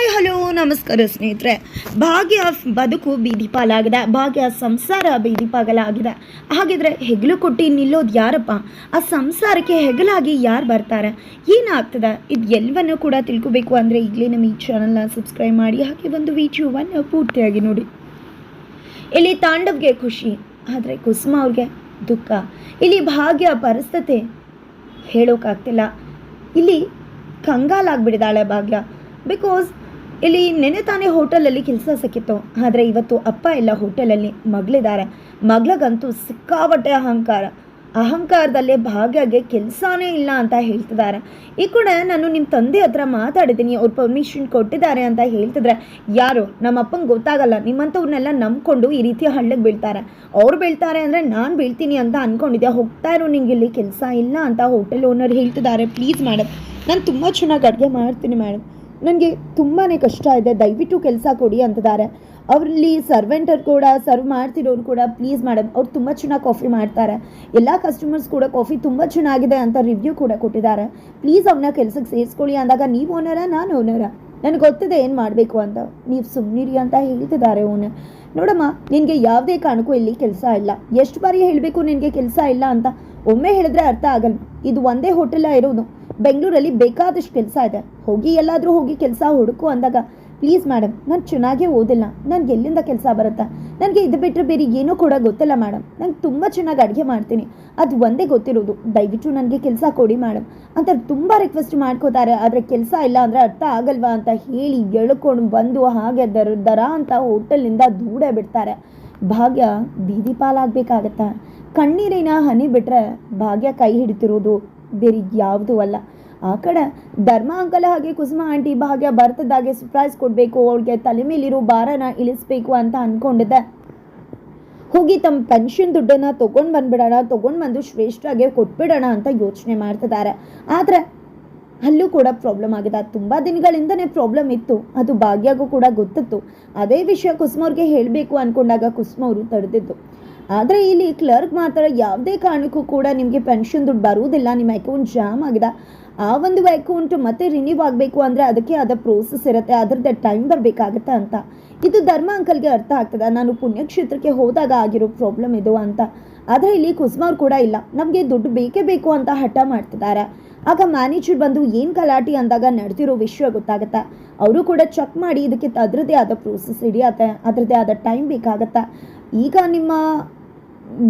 Hi, hello, ನಮಸ್ಕಾರ ಸ್ನೇಹಿತರೆ. ಭಾಗ್ಯ ಬದುಕು ಬೀದಿ ಪಾಲಾಗಿದೆ. ಭಾಗ್ಯ ಸಂಸಾರ ಬೀದಿ ಪಾಗಲಾಗಿದೆ. ಹಾಗಿದ್ರೆ ಹೆಗಲು ಕೊಟ್ಟು ನಿಲ್ಲೋದು ಯಾರಪ್ಪ? ಆ ಸಂಸಾರಕ್ಕೆ ಹೆಗಲಾಗಿ ಯಾರು ಬರ್ತಾರೆ? ಏನಾಗ್ತದೆ? ಇದು ಎಲ್ಲವನ್ನು ಕೂಡ ತಿಳ್ಕೊಬೇಕು ಅಂದರೆ ಈಗಲೇ ನಮ್ಮ ಈ ಚಾನಲ್ನ ಸಬ್ಸ್ಕ್ರೈಬ್ ಮಾಡಿ. ಹಾಗೆ ಒಂದು ವಿಡಿಯೋವನ್ನು ಪೂರ್ತಿಯಾಗಿ ನೋಡಿ. ಇಲ್ಲಿ ತಾಂಡವ್ಗೆ ಖುಷಿ, ಆದರೆ ಕುಸುಮ ಅವ್ರಿಗೆ ದುಃಖ. ಇಲ್ಲಿ ಭಾಗ್ಯ ಪರಿಸ್ಥಿತಿ ಹೇಳೋಕ್ಕಾಗ್ತಿಲ್ಲ ಇಲ್ಲಿ ಕಂಗಾಲಾಗ್ಬಿಡಿದಾಳೆ ಭಾಗ್ಯ. ಬಿಕಾಸ್ ಇಲ್ಲಿ ನೆನೆ ತಾನೇ ಹೋಟೆಲಲ್ಲಿ ಕೆಲಸ ಸಿಕ್ಕಿತ್ತು. ಆದರೆ ಇವತ್ತು ಅಪ್ಪ ಎಲ್ಲ ಹೋಟೆಲಲ್ಲಿ ಮಗಳಿದ್ದಾರೆ. ಮಗಳಿಗಂತೂ ಸಿಕ್ಕಾಪಟ್ಟೆ ಅಹಂಕಾರ. ಅಹಂಕಾರದಲ್ಲೇ ಭಾಗ್ಯಗೆ ಕೆಲಸನೇ ಇಲ್ಲ ಅಂತ ಹೇಳ್ತಿದ್ದಾರೆ. ಈ ಕೂಡ ನಾನು ನಿಮ್ಮ ತಂದೆ ಹತ್ರ ಮಾತಾಡಿದ್ದೀನಿ. ಅವ್ರು ಪರ್ಮಿಷನ್ ಕೊಟ್ಟಿದ್ದಾರೆ ಅಂತ ಹೇಳ್ತಿದ್ರೆ ಯಾರು? ನಮ್ಮ ಅಪ್ಪಂಗೆ ಗೊತ್ತಾಗಲ್ಲ. ನಿಮ್ಮಂಥವ್ರನ್ನೆಲ್ಲ ನಂಬ್ಕೊಂಡು ಈ ರೀತಿ ಹಳ್ಳಕ್ಕೆ ಬೀಳ್ತಾರೆ. ಅವ್ರು ಬೀಳ್ತಾರೆ ಅಂದರೆ ನಾನು ಬೀಳ್ತೀನಿ ಅಂತ ಅಂದ್ಕೊಂಡಿದ್ದೆ ಹೋಗ್ತಾ ಇರೋ ನಿಂಗೆ ಇಲ್ಲಿ ಕೆಲಸ ಇಲ್ಲ ಅಂತ ಹೋಟೆಲ್ ಓನರ್ ಹೇಳ್ತಿದ್ದಾರೆ. ಪ್ಲೀಸ್ ಮೇಡಮ್ ನಾನು ತುಂಬ ಚೆನ್ನಾಗಿ ಅಡುಗೆ ಮಾಡ್ತೀನಿ ಮೇಡಮ್ ನನಗೆ ತುಂಬಾ ಕಷ್ಟ ಇದೆ, ದಯವಿಟ್ಟು ಕೆಲಸ ಕೊಡಿ ಅಂತಿದ್ದಾರೆ ಅವರಲ್ಲಿ ಸರ್ವೆಂಟರ್ ಕೂಡ ಸರ್ವ್ ಮಾಡ್ತಿರೋರು ಕೂಡ ಪ್ಲೀಸ್ ಮೇಡಮ್ ಅವ್ರು ತುಂಬ ಚೆನ್ನಾಗಿ ಕಾಫಿ ಮಾಡ್ತಾರೆ. ಎಲ್ಲ ಕಸ್ಟಮರ್ಸ್ ಕೂಡ ಕಾಫಿ ತುಂಬ ಚೆನ್ನಾಗಿದೆ ಅಂತ ರಿವ್ಯೂ ಕೂಡ ಕೊಟ್ಟಿದ್ದಾರೆ. ಪ್ಲೀಸ್ ಅವನ್ನ ಕೆಲಸಕ್ಕೆ ಸೇರಿಸ್ಕೊಳ್ಳಿ ಅಂದಾಗ ನೀವು ಓನರ ನಾನು ಓನರ ನನಗೆ ಗೊತ್ತಿದೆ ಏನು ಮಾಡಬೇಕು ಅಂತ. ನೀವು ಸುಮ್ಮನಿರಿ ಅಂತ ಹೇಳ್ತಿದ್ದಾರೆ ಓನರ್ ನೋಡಮ್ಮ, ನಿನಗೆ ಯಾವುದೇ ಕಾರಣಕ್ಕೂ ಇಲ್ಲಿ ಕೆಲಸ ಇಲ್ಲ. ಎಷ್ಟು ಬಾರಿ ಹೇಳಬೇಕು ನಿನಗೆ ಕೆಲಸ ಇಲ್ಲ ಅಂತ. ಒಮ್ಮೆ ಹೇಳಿದ್ರೆ ಅರ್ಥ ಆಗಲ್ಲ. ಇದು ಒಂದೇ ಹೋಟೆಲ ಇರೋದು. ಬೆಂಗಳೂರಲ್ಲಿ ಬೇಕಾದಷ್ಟು ಕೆಲಸ ಇದೆ. ಹೋಗಿ ಎಲ್ಲಾದರೂ ಹೋಗಿ ಕೆಲಸ ಹುಡುಕು ಅಂದಾಗ ಪ್ಲೀಸ್ ಮೇಡಮ್ ನಾನು ಚೆನ್ನಾಗೇ ಓದಿಲ್ಲ. ನನಗೆ ಎಲ್ಲಿಂದ ಕೆಲಸ ಬರುತ್ತಾ? ನನಗೆ ಇದು ಬಿಟ್ಟರೆ ಬೇರೆ ಏನೂ ಕೂಡ ಗೊತ್ತಿಲ್ಲ ಮೇಡಮ್ ನಂಗೆ ತುಂಬ ಚೆನ್ನಾಗಿ ಅಡುಗೆ ಮಾಡ್ತೀನಿ. ಅದು ಒಂದೇ ಗೊತ್ತಿರೋದು. ದಯವಿಟ್ಟು ನನಗೆ ಕೆಲಸ ಕೊಡಿ ಮೇಡಮ್ ಅಂತ ತುಂಬ ರಿಕ್ವೆಸ್ಟ್ ಮಾಡ್ಕೋತಾರೆ. ಆದರೆ ಕೆಲಸ ಇಲ್ಲ ಅಂದರೆ ಅರ್ಥ ಆಗಲ್ವಾ ಅಂತ ಹೇಳಿ ಎಳ್ಕೊಂಡು ಬಂದು ಹಾಗೆ ದರ ದರ ಅಂತ ಹೋಟೆಲ್ನಿಂದ ದೂಡ ಬಿಡ್ತಾರೆ. ಭಾಗ್ಯ, ಬೀದಿ ಪಾಲಾಗಬೇಕಾಗತ್ತಾ? ಕಣ್ಣೀರಿನ ಹನಿ ಬಿಟ್ಟರೆ ಭಾಗ್ಯ ಕೈ ಹಿಡಿತಿರೋದು. ಬೇರೆ ಯಾವುದೂ ಅಲ್ಲ. ಆ ಕಡೆ ಧರ್ಮ ಅಂಕಲ ಹಾಗೆ ಕುಸುಮ ಆಂಟಿ ಭಾಗ್ಯ ಬರ್ತದಾಗೆ ಸರ್ಪ್ರೈಸ್ ಕೊಡಬೇಕು, ಅವಳಿಗೆ ತಲೆ ಮೇಲಿರೋ ಭಾರನ ಇಳಿಸ್ಬೇಕು ಅಂತ ಅಂದ್ಕೊಂಡಿದ್ದೆ ಹೋಗಿ ತಮ್ಮ ಪೆನ್ಷನ್ ದುಡ್ಡನ್ನು ತೊಗೊಂಡು ಬಂದ್ಬಿಡೋಣ, ತೊಗೊಂಡು ಬಂದು ಶ್ರೇಷ್ಠಗೆ ಕೊಟ್ಬಿಡೋಣ ಅಂತ ಯೋಚನೆ ಮಾಡ್ತಿದ್ದಾರೆ. ಆದರೆ ಅಲ್ಲೂ ಕೂಡ ಪ್ರಾಬ್ಲಮ್ ಆಗಿದೆ. ತುಂಬ ದಿನಗಳಿಂದನೇ ಪ್ರಾಬ್ಲಮ್ ಇತ್ತು. ಅದು ಭಾಗ್ಯಗೂ ಕೂಡ ಗೊತ್ತಿತ್ತು. ಅದೇ ವಿಷಯ ಕುಸುಮವ್ರಿಗೆ ಹೇಳಬೇಕು ಅಂದ್ಕೊಂಡಾಗ ಕುಸುಮ ಅವರು ತಡೆದಿದ್ದು. ಆದರೆ ಇಲ್ಲಿ ಕ್ಲರ್ಕ್ ಮಾತ್ರ ಯಾವುದೇ ಕಾರಣಕ್ಕೂ ಕೂಡ ನಿಮಗೆ ಪೆನ್ಷನ್ ದುಡ್ಡು ಬರುವುದಿಲ್ಲ, ನಿಮ್ಮ ಅಕೌಂಟ್ ಜಾಮ್ ಆಗಿದೆ. ಆ ಒಂದು ಅಕೌಂಟ್ ಮತ್ತೆ ರಿನ್ಯೂ ಆಗಬೇಕು ಅಂದರೆ ಅದಕ್ಕೆ ಆದ ಪ್ರೋಸೆಸ್ ಇರುತ್ತೆ, ಅದರದ್ದೇ ಟೈಮ್ ಬರಬೇಕಾಗತ್ತೆ ಅಂತ. ಇದು ಧರ್ಮ ಅಂಕಲ್ಗೆ ಅರ್ಥ ಆಗ್ತದೆ. ನಾನು ಪುಣ್ಯಕ್ಷೇತ್ರಕ್ಕೆ ಹೋದಾಗ ಆಗಿರೋ ಪ್ರಾಬ್ಲಮ್ ಇದು ಅಂತ. ಆದರೆ ಇಲ್ಲಿ ಕುಸುಮಾರ್ ಕೂಡ ಇಲ್ಲ. ನಮಗೆ ದುಡ್ಡು ಬೇಕೇ ಬೇಕು ಅಂತ ಹಠ ಮಾಡ್ತಿದ್ದಾರೆ. ಆಗ ಮ್ಯಾನೇಜರ್ ಬಂದು ಏನು ಕಲಾಟಿ ಅಂದಾಗ ನಡೆದಿರೋ ವಿಷಯ ಗೊತ್ತಾಗುತ್ತೆ. ಅವರು ಕೂಡ ಚೆಕ್ ಮಾಡಿ ಇದಕ್ಕೆ ಅದರದ್ದೇ ಆದ ಪ್ರೋಸೆಸ್ ಹಿಡಿಯತ್ತೆ, ಅದರದ್ದೇ ಆದ ಟೈಮ್ ಬೇಕಾಗತ್ತೆ. ಈಗ ನಿಮ್ಮ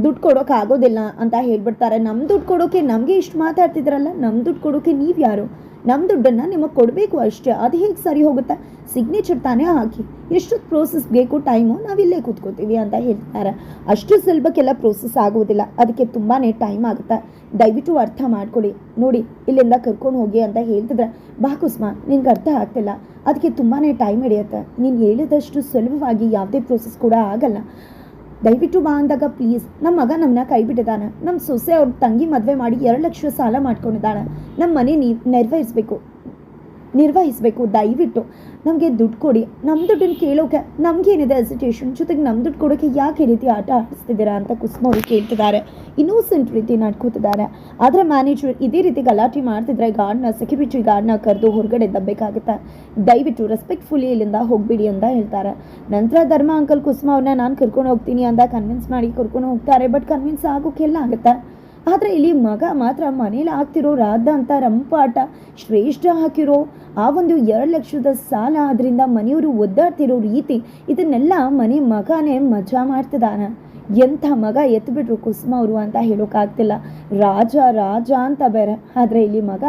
ದುಡ್ಡು ಕೊಡೋಕೆ ಆಗೋದಿಲ್ಲ ಅಂತ ಹೇಳ್ಬಿಡ್ತಾರೆ. ನಮ್ಮ ದುಡ್ಡು ಕೊಡೋಕೆ ನಮಗೆ ಇಷ್ಟು ಮಾತಾಡ್ತಿದ್ರಲ್ಲ ನಮ್ಮ ದುಡ್ಡು ಕೊಡೋಕೆ ನೀವು ಯಾರು? ನಮ್ಮ ದುಡ್ಡನ್ನು ನಿಮಗೆ ಕೊಡಬೇಕು ಅಷ್ಟೇ. ಅದು ಹೇಗೆ ಸರಿ ಹೋಗುತ್ತೆ? ಸಿಗ್ನೇಚರ್ ತಾನೇ ಹಾಕಿ. ಎಷ್ಟು ಪ್ರೋಸೆಸ್ ಬೇಕು ಟೈಮು ಇಲ್ಲೇ ಕೂತ್ಕೋತೀವಿ ಅಂತ ಹೇಳ್ತಾರೆ. ಅಷ್ಟು ಸುಲಭಕ್ಕೆಲ್ಲ ಪ್ರೋಸೆಸ್ ಆಗೋದಿಲ್ಲ. ಅದಕ್ಕೆ ತುಂಬಾ ಟೈಮ್ ಆಗುತ್ತೆ. ದಯವಿಟ್ಟು ಅರ್ಥ ಮಾಡ್ಕೊಳ್ಳಿ ನೋಡಿ, ಇಲ್ಲಿಂದ ಕರ್ಕೊಂಡು ಹೋಗಿ ಅಂತ ಹೇಳ್ತಿದ್ರೆ, ಬಾ ಕುಸ್ಮಾ, ನಿನ್ಗೆ ಅರ್ಥ ಆಗ್ತಿಲ್ಲ. ಅದಕ್ಕೆ ತುಂಬಾ ಟೈಮ್ ಹಿಡಿಯುತ್ತೆ. ನೀನು ಹೇಳಿದಷ್ಟು ಸುಲಭವಾಗಿ ಯಾವುದೇ ಪ್ರೋಸೆಸ್ ಕೂಡ ಆಗಲ್ಲ. ದಯವಿಟ್ಟು ಬಾ ಅಂದಾಗ ಪ್ಲೀಸ್ ನಮ್ಮ ಮಗ ನಮ್ಮನ್ನ ಕೈ ಬಿಟ್ಟಿದ್ದಾನೆ ನಮ್ಮ ಸೊಸೆ ಅವ್ರ ತಂಗಿ ಮದುವೆ ಮಾಡಿ ಎರಡು ಲಕ್ಷ ಸಾಲ ಮಾಡ್ಕೊಂಡಿದ್ದಾಳೆ. ನಮ್ಮ ಮನೆ ನೀ, ನೆರವೇರಿಸ್ಬೇಕು. ನಿರ್ವಹಿಸಬೇಕು. ದಯವಿಟ್ಟು ನಮಗೆ ದುಡ್ಡು ಕೊಡಿ. ನಮ್ಮ ದುಡ್ಡನ್ನು ಕೇಳೋಕೆ ನಮಗೇನಿದೆ ಎಸಿಟೇಷನ್ ಜೊತೆಗೆ ನಮ್ಮ ದುಡ್ಡು ಕೊಡೋಕೆ ಯಾಕೆ ರೀತಿ ಆಟ ಆಡಿಸ್ತಿದ್ದೀರಾ ಅಂತ ಕುಸುಮ ಅವರು ಕೇಳ್ತಿದ್ದಾರೆ. ಇನ್ನೋಸೆಂಟ್ ರೀತಿ ನಡ್ಕೋತಿದ್ದಾರೆ. ಆದರೆ ಮ್ಯಾನೇಜರ್ ಇದೇ ರೀತಿ ಗಲಾಟೆ ಮಾಡ್ತಿದ್ರೆ ಗಾರ್ಡ್ನ ಸೆಕ್ಯೂರಿಟಿ ಗಾರ್ಡ್ನ ಕರೆದು ಹೊರಗಡೆ ದಬ್ಬಬೇಕಾಗುತ್ತೆ ದಯವಿಟ್ಟು ರೆಸ್ಪೆಕ್ಟ್ಫುಲಿ ಇಲ್ಲಿಂದ ಹೋಗ್ಬಿಡಿ ಅಂತ ಹೇಳ್ತಾರೆ. ನಂತರ ಧರ್ಮ ಅಂಕಲ್ ಕುಸುಮ ಅವ್ರನ್ನ ನಾನು ಕರ್ಕೊಂಡು ಹೋಗ್ತೀನಿ ಅಂತ ಕನ್ವಿನ್ಸ್ ಮಾಡಿ ಕರ್ಕೊಂಡು ಹೋಗ್ತಾರೆ. ಬಟ್ ಕನ್ವಿನ್ಸ್ ಆಗೋಕ್ಕೆಲ್ಲ ಆಗುತ್ತೆ. ಆದರೆ ಇಲ್ಲಿ ಮಗ ಮಾತ್ರ ಮನೇಲಿ ಆಗ್ತಿರೋ ರಾಧ ಅಂತ ರಂಪಾಟ ಶ್ರೇಷ್ಠ ಹಾಕಿರೋ. ಆ ಒಂದು ಎರಡು ಲಕ್ಷದ ಸಾಲ ಅದರಿಂದ ಮನೆಯವರು ಒದ್ದಾಡ್ತಿರೋ ರೀತಿ ಇದನ್ನೆಲ್ಲ ಮನೆ ಮಗನೇ ಮಜಾ ಮಾಡ್ತಿದ್ದಾನೆ. ಎಂಥ ಮಗ ಎತ್ಬಿಟ್ರು ಕುಸುಮ ಅವರು ಅಂತ ಹೇಳೋಕ್ಕಾಗ್ತಿಲ್ಲ ರಾಜ ರಾಜ ಅಂತ ಬೇರೆ. ಆದರೆ ಇಲ್ಲಿ ಮಗ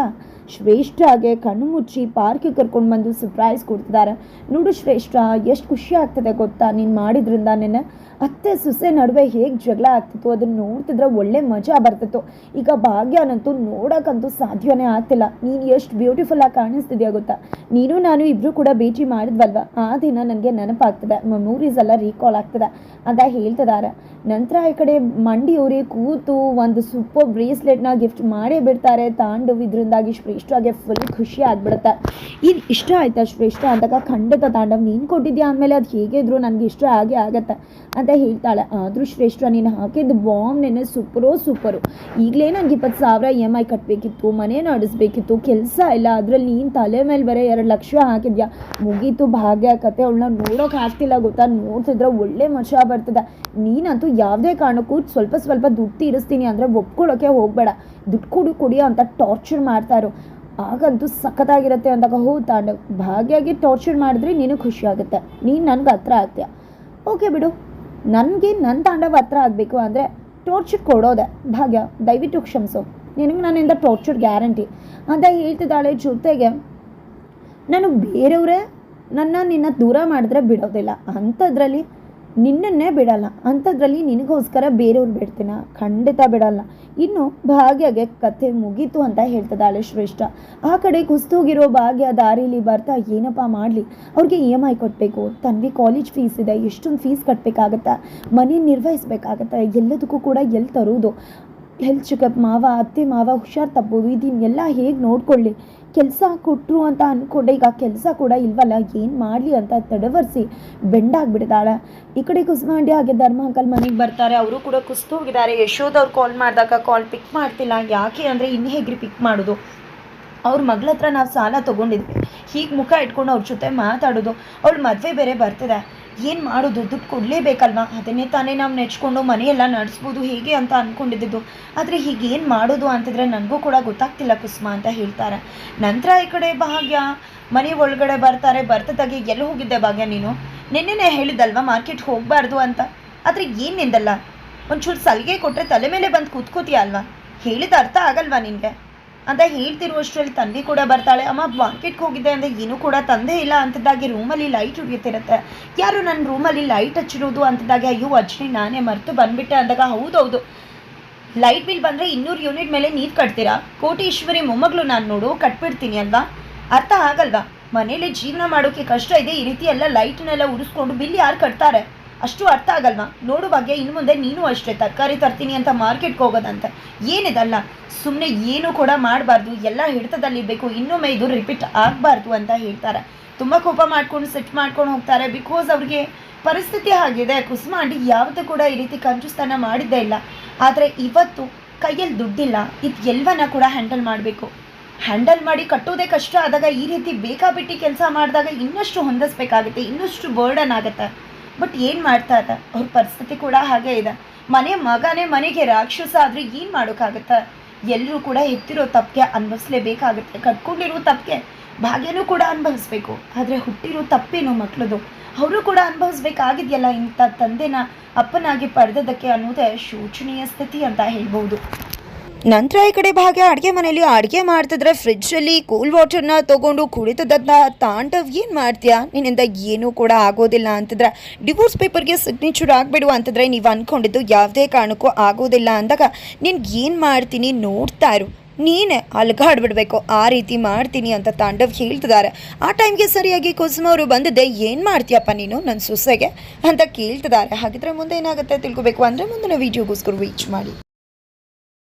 ಶ್ರೇಷ್ಠಗೆ ಕಣ್ಣು ಮುಚ್ಚಿ ಪಾರ್ಕಿಗೆ ಕರ್ಕೊಂಡು ಬಂದು ಸರ್ಪ್ರೈಸ್ ಕೊಡ್ತಿದ್ದಾರೆ ನೋಡು ಶ್ರೇಷ್ಠ, ಎಷ್ಟು ಖುಷಿ ಆಗ್ತದೆ ಗೊತ್ತಾ? ನೀನು ಮಾಡಿದ್ರಿಂದ ನೆನ್ನೆ ಅತ್ತೆ ಸೊಸೆ ನಡುವೆ ಹೇಗೆ ಜಗಳ ಆಗ್ತಿತ್ತು? ಅದನ್ನು ನೋಡ್ತಿದ್ರೆ ಒಳ್ಳೆ ಮಜಾ ಬರ್ತಿತ್ತು. ಈಗ ಭಾಗ್ಯನಂತೂ ನೋಡೋಕ್ಕಂತೂ ಸಾಧ್ಯವೇ ಆಗ್ತಿಲ್ಲ. ನೀನು ಎಷ್ಟು ಬ್ಯೂಟಿಫುಲ್ ಆಗಿ ಕಾಣಿಸ್ತಿದ್ಯಾ ಗೊತ್ತಾ? ನೀನು ನಾನು ಇಬ್ಬರು ಕೂಡ ಭೇಟಿ ಮಾಡಿದ್ವಲ್ವ? ಆ ದಿನ ನನಗೆ ನೆನಪಾಗ್ತದೆ. ಮೆಮೊರೀಸ್ ಎಲ್ಲ ರೀಕಾಲ್ ಆಗ್ತದೆ ಅಂತ ಹೇಳ್ತಿದ್ದಾರೆ ನಂತರ ಈ ಕಡೆ ಮಂಡಿಯವರೇ ಕೂತು ಒಂದು ಸೂಪರ್ ಬ್ರೇಸ್ಲೆಟ್ನ ಗಿಫ್ಟ್ ಮಾಡೇ ಬಿಡ್ತಾರೆ. ತಾಂಡವ್ ಇದರಿಂದಾಗಿ ಶ್ರೇಷ್ಠಗೆ ಫುಲ್ ಖುಷಿ ಆಗ್ಬಿಡುತ್ತೆ. ಇದು ಇಷ್ಟ ಆಯ್ತಾ ಶ್ರೇಷ್ಠ? ಅಂದಾಗ ಖಂಡಿತ ತಾಂಡವ್, ನೀನು ಕೊಟ್ಟಿದ್ಯಾ ಅಂದಮೇಲೆ ಅದು ಹೇಗೆ ಇದ್ರು ನನಗೆ ಇಷ್ಟ ಆಗೇ ಆಗತ್ತೆ ಅಂತ ಹೇಳ್ತಾಳೆ. ಆದರೂ ಶ್ರೇಷ್ಠ, ನೀನು ಹಾಕಿದ್ದು ಬಾಂಬ್ ನೆನೆ ಸೂಪರೋ ಸೂಪರು ಈಗಲೇ ನನಗೆ ಇಪ್ಪತ್ತು ಸಾವಿರ ಇ ಎಂ ಐ ಕಟ್ಟಬೇಕಿತ್ತು ಮನೆ ನಡೆಸ್ಬೇಕಿತ್ತು, ಕೆಲಸ ಇಲ್ಲ, ಅದರಲ್ಲಿ ನೀನು ತಲೆ ಮೇಲೆ ಬರೀ ಎರಡು ಲಕ್ಷ ಹಾಕಿದ್ಯಾ? ಮುಗೀತು ಭಾಗ್ಯ, ಕತೆ ಅವಳನ್ನ ನೋಡೋಕೆ ಆಗ್ತಿಲ್ಲ ಗೊತ್ತಾ? ನೋಡ್ತಿದ್ರೆ ಒಳ್ಳೆ ಮನುಷ್ಯ ಬರ್ತದೆ. ನೀನಂತೂ ಯಾವುದೇ ಕಾರಣಕ್ಕೂ ಸ್ವಲ್ಪ ಸ್ವಲ್ಪ ದುಡ್ಡು ತೀರಿಸ್ತೀನಿ ಅಂದರೆ ಒಪ್ಕೊಳ್ಳೋಕೆ ಹೋಗಬೇಡ. ದುಡ್ಡು ಕೊಡು ಕುಡಿಯೋ ಅಂತ ಟಾರ್ಚರ್ ಮಾಡ್ತಾರೋ ಆಗಂತೂ ಸಖತ್ತಾಗಿರುತ್ತೆ ಅಂದಾಗ, ಹೋ ತಾಂಡ, ಭಾಗ್ಯಾಗಿ ಟಾರ್ಚರ್ ಮಾಡಿದ್ರೆ ನೀನು ಖುಷಿ ಆಗುತ್ತೆ. ನೀನು ನನಗೆ ಹತ್ರ ಆಗ್ತೀಯ. ಓಕೆ ಬಿಡು. ನನಗೆ ನನ್ನ ತಾಂಡವ ಹತ್ರ ಆಗಬೇಕು ಅಂದರೆ ಟಾರ್ಚರ್ ಕೊಡೋದೆ. ಭಾಗ್ಯ, ದಯವಿಟ್ಟು ಕ್ಷಮಿಸು. ನಿನಗೆ ನನ್ನಿಂದ ಟಾರ್ಚರ್ ಗ್ಯಾರಂಟಿ ಅಂತ ಹೇಳ್ತಿದ್ದಾಳೆ ಜೊತೆಗೆ, ನಾನು ಬೇರೆಯವರೇ, ನನ್ನ ನಿನ್ನ ದೂರ ಮಾಡಿದ್ರೆ ಬಿಡೋದಿಲ್ಲ. ಅಂಥದ್ರಲ್ಲಿ ನಿನ್ನನ್ನೇ ಬಿಡಲ್ಲ, ಅಂಥದ್ರಲ್ಲಿ ನಿನಗೋಸ್ಕರ ಬೇರೆಯವ್ರು ಬಿಡ್ತೀನ? ಖಂಡಿತ ಬಿಡಲ್ಲ. ಇನ್ನು ಭಾಗ್ಯಗೆ ಕಥೆ ಮುಗೀತು ಅಂತ ಹೇಳ್ತದಾಳೆ ಶ್ರೇಷ್ಠ. ಆ ಕಡೆ ಕುಸ್ತೋಗಿರೋ ಭಾಗ್ಯ ದಾರಿಲಿ ಬರ್ತಾ, ಏನಪ್ಪ ಮಾಡಲಿ? ಅವ್ರಿಗೆ ಇ ಎಂ ಐ ಕೊಡಬೇಕು ತನ್ವಿ ಕಾಲೇಜ್ ಫೀಸ್ ಇದೆ. ಎಷ್ಟೊಂದು ಫೀಸ್ ಕಟ್ಟಬೇಕಾಗತ್ತಾ ಮನೆ ನಿರ್ವಹಿಸ್ಬೇಕಾಗತ್ತೆ? ಎಲ್ಲದಕ್ಕೂ ಕೂಡ ಎಲ್ಲಿ ತರುವುದು ಹೆಲ್ತ್ ಚೆಕಪ್ ಮಾವ, ಅತ್ತೆ ಮಾವ ಹುಷಾರು ತಪ್ಪೋದು ಇದನ್ನೆಲ್ಲ ಹೇಗೆ ನೋಡ್ಕೊಳ್ಳಿ? ಕೆಲಸ ಕೊಟ್ಟರು ಅಂತ ಅಂದ್ಕೊಂಡೆ ಈಗ ಕೆಲಸ ಕೂಡ ಇಲ್ವಲ್ಲ, ಏನು ಮಾಡಲಿ ಅಂತ ತಡವರಿಸಿ ಬೆಂಡಾಗ್ಬಿಡ್ತಾಳೆ ಈ ಕಡೆ ಕುಸ್ಮಾಂಡಿ ಹಾಗೆ ಧರ್ಮ ಅಂಕಲ್ ಮನೆಗೆ ಬರ್ತಾರೆ, ಅವರು ಕೂಡ ಕುಸ್ತು ಹೋಗಿದ್ದಾರೆ ಯಶೋದ್ ಅವ್ರು ಕಾಲ್ ಮಾಡಿದಾಗ ಕಾಲ್ ಪಿಕ್ ಮಾಡ್ತಿಲ್ಲ, ಯಾಕೆ ಅಂದರೆ ಇನ್ನು ಹೇಗ್ರಿ ಪಿಕ್ ಮಾಡೋದು? ಅವ್ರ ಮಗಳ ಹತ್ರ ನಾವು ಸಾಲ ತೊಗೊಂಡಿದ್ವಿ. ಹೀಗೆ ಮುಖ ಇಟ್ಕೊಂಡು ಅವ್ರ ಜೊತೆ ಮಾತಾಡೋದು. ಅವಳು ಮದುವೆ ಬೇರೆ ಬರ್ತಿದೆ. ಏನು ಮಾಡೋದು? ದುಡ್ಡು ಕೊಡಲೇಬೇಕಲ್ವಾ? ಅದನ್ನೇ ತಾನೇ ನಾವು ನೆಚ್ಕೊಂಡು ಮನೆಯೆಲ್ಲ ನಡೆಸ್ಬೋದು. ಹೇಗೆ ಅಂತ ಅಂದ್ಕೊಂಡಿದ್ದು ಆದರೆ ಏನು ಮಾಡೋದು ಅಂತಂದರೆ ನನಗೂ ಕೂಡ ಗೊತ್ತಾಗ್ತಿಲ್ಲ ಕುಸುಮ ಅಂತ ಹೇಳ್ತಾರೆ. ನಂತರ ಈ ಕಡೆ ಭಾಗ್ಯ, ಮನೆ ಒಳಗಡೆ ಬರ್ತಾರೆ. ಬರ್ತದಾಗೆ ಎಲ್ಲಿ ಹೋಗಿದ್ದೆ ಭಾಗ್ಯ ನೀನು? ನಿನ್ನೆನೇ ಹೇಳಿದ್ದಲ್ವಾ ಮಾರ್ಕೆಟ್ ಹೋಗಬಾರ್ದು ಅಂತ? ಆದರೆ ಏನು ನಿಂದಲ್ಲ? ಒಂಚೂರು ಸಲಿಗೆ ಕೊಟ್ಟರೆ ತಲೆ ಮೇಲೆ ಬಂದು ಕೂತ್ಕೋತೀಯ ಅಲ್ವಾ? ಹೇಳಿದ ಅರ್ಥ ಆಗಲ್ವಾ ನಿನಗೆ? ಅಂತ ಹೇಳ್ತಿರುವಷ್ಟರಲ್ಲಿ ತಂದೆ ಕೂಡ ಬರ್ತಾಳೆ. ಅಮ್ಮ ಮಾರ್ಕೆಟ್ಗೆ ಹೋಗಿದ್ದೆ ಅಂದರೆ ಏನೂ ಕೂಡ ತಂದೆ ಇಲ್ಲ ಅಂತದಾಗಿ ರೂಮಲ್ಲಿ ಲೈಟ್ ಉರಿಯುತ್ತಿರುತ್ತೆ. ಯಾರು ನನ್ನ ರೂಮಲ್ಲಿ ಲೈಟ್ ಹಚ್ಚಿರೋದು ಅಂತದಾಗಿ ಅಯ್ಯೋ, ಅಜ್ಜಿ, ನಾನೇ ಮರೆತು ಬಂದ್ಬಿಟ್ಟೆ ಅಂದಾಗ ಹೌದೌದು ಲೈಟ್ ಬಿಲ್ ಬಂದರೆ ಇನ್ನೂರು ಯೂನಿಟ್ ಮೇಲೆ ನೀರು ಕಟ್ತೀರಾ? ಕೋಟೀಶ್ವರಿ ಮೊಮ್ಮಗಳು ನಾನು ನೋಡು, ಕಟ್ಬಿಡ್ತೀನಿ ಅಲ್ವಾ? ಅರ್ಥ ಆಗಲ್ವಾ? ಮನೇಲಿ ಜೀವನ ಮಾಡೋಕ್ಕೆ ಕಷ್ಟ ಇದೆ, ಈ ರೀತಿ ಎಲ್ಲ ಲೈಟ್ನೆಲ್ಲ ಉರಿಸ್ಕೊಂಡು ಬಿಲ್ ಯಾರು ಕಟ್ತಾರೆ? ಅಷ್ಟು ಅರ್ಥ ಆಗಲ್ವಾ? ನೋಡು ಭಾಗ್ಯ, ಇನ್ನು ಮುಂದೆ ನೀನು ಅಷ್ಟೇ ತರಕಾರಿ ತರ್ತೀನಿ ಅಂತ ಮಾರ್ಕೆಟ್ಗೆ ಹೋಗೋದಂತೆ. ಏನಿದಲ್ಲ ಸುಮ್ಮನೆ ಏನು ಕೂಡ ಮಾಡಬಾರ್ದು. ಎಲ್ಲ ಹಿಡಿತದಲ್ಲಿರಬೇಕು ಇನ್ನೊಮ್ಮೆ ಇದು ರಿಪೀಟ್ ಆಗಬಾರ್ದು ಅಂತ ಹೇಳ್ತಾರೆ. ತುಂಬ ಕೋಪ ಮಾಡ್ಕೊಂಡು ಸೆಟ್ ಮಾಡ್ಕೊಂಡು ಹೋಗ್ತಾರೆ. ಬಿಕಾಸ್ ಅವ್ರಿಗೆ ಪರಿಸ್ಥಿತಿ ಆಗಿದೆ ಕುಸುಮ ಆಂಟಿ ಯಾವತ್ತೂ ಕೂಡ ಈ ರೀತಿ ಕಂಜುಸ್ತನ ಮಾಡಿದ್ದೇ ಇಲ್ಲ. ಆದರೆ ಇವತ್ತು ಕೈಯಲ್ಲಿ ದುಡ್ಡಿಲ್ಲ. ಇದು ಎಲ್ಲವನ್ನ ಕೂಡ ಹ್ಯಾಂಡಲ್ ಮಾಡಬೇಕು. ಹ್ಯಾಂಡಲ್ ಮಾಡಿ ಕಟ್ಟೋದೇ ಕಷ್ಟ. ಆದಾಗ ಈ ರೀತಿ ಬೇಕಾಬಿಟ್ಟಿ ಕೆಲಸ ಮಾಡಿದಾಗ ಇನ್ನಷ್ಟು ಹೊಂದಿಸ್ಬೇಕಾಗುತ್ತೆ, ಇನ್ನಷ್ಟು ಬರ್ಡನ್ ಆಗುತ್ತೆ. ಬಟ್ ಏನು ಮಾಡ್ತಾ ಇದ್ದ? ಅವ್ರ ಪರಿಸ್ಥಿತಿ ಕೂಡ ಹಾಗೆ ಇದೆ. ಮನೆ ಮಗನೇ ಮನೆಗೆ ರಾಕ್ಷಸ ಆದರೆ ಏನು ಮಾಡೋಕ್ಕಾಗತ್ತೆ? ಎಲ್ಲರೂ ಕೂಡ ಎತ್ತಿರೋ ತಪ್ಪಿಗೆ ಅನ್ಭವಿಸ್ಲೇಬೇಕಾಗುತ್ತೆ. ಕಟ್ಕೊಂಡಿರೋ ತಪ್ಪಿಗೆ ಭಾಗ್ಯನೂ ಕೂಡ ಅನುಭವಿಸ್ಬೇಕು. ಆದರೆ ಹುಟ್ಟಿರೋ ತಪ್ಪೇನು ಮಕ್ಕಳದು ಅವರು ಕೂಡ ಅನುಭವಿಸ್ಬೇಕಾಗಿದೆಯಲ್ಲ ಇಂಥ ತಂದೆನ ಅಪ್ಪನಾಗಿ ಪಡೆದದಕ್ಕೆ ಅನ್ನೋದೇ ಶೋಚನೀಯ ಸ್ಥಿತಿ ಅಂತ ಹೇಳ್ಬೋದು ನಂತರ ಈ ಕಡೆ ಭಾಗ್ಯ ಅಡುಗೆ ಮನೆಯಲ್ಲಿ ಅಡುಗೆ ಮಾಡ್ತಿದ್ರೆ ಫ್ರಿಡ್ಜಲ್ಲಿ ಕೂಲ್ ವಾಟರ್ನ ತೊಗೊಂಡು ಕುಡಿತದನ್ನ ತಾಂಡವ್ ಏನು ಮಾಡ್ತೀಯಾ? ನಿನ್ನಿಂದ ಏನೂ ಕೂಡ ಆಗೋದಿಲ್ಲ ಅಂತಂದ್ರೆ ಡಿವೋರ್ಸ್ ಪೇಪರ್ಗೆ ಸಿಗ್ನೇಚರ್ ಆಗಿಬಿಡು ಅಂತಿದ್ರೆ ನೀವು ಅಂದ್ಕೊಂಡಿದ್ದು ಯಾವುದೇ ಕಾರಣಕ್ಕೂ ಆಗೋದಿಲ್ಲ ಅಂದಾಗ ನಿನ್ಗೆ ಏನು ಮಾಡ್ತೀನಿ ನೋಡ್ತಾ ಇರು. ನೀನೇ ಅಲ್ಗಾಡ್ಬಿಡ್ಬೇಕು. ಆ ರೀತಿ ಮಾಡ್ತೀನಿ ಅಂತ ತಾಂಡವ್ ಹೇಳ್ತಿದ್ದಾರೆ. ಆ ಟೈಮ್ಗೆ ಸರಿಯಾಗಿ ಕುಸುಮ ಅವರು ಬಂದಿದ್ದೆ. ಏನು ಮಾಡ್ತೀಯಪ್ಪ ನೀನು ನನ್ನ ಸೊಸೆಗೆ? ಅಂತ ಕೇಳ್ತಿದ್ದಾರೆ. ಹಾಗಿದ್ರೆ ಮುಂದೆ ಏನಾಗುತ್ತೆ ತಿಳ್ಕೊಬೇಕು ಅಂದರೆ ಮುಂದಿನ ವೀಡಿಯೋಗೋಸ್ಕರ ವೀಚ್ ಮಾಡಿ.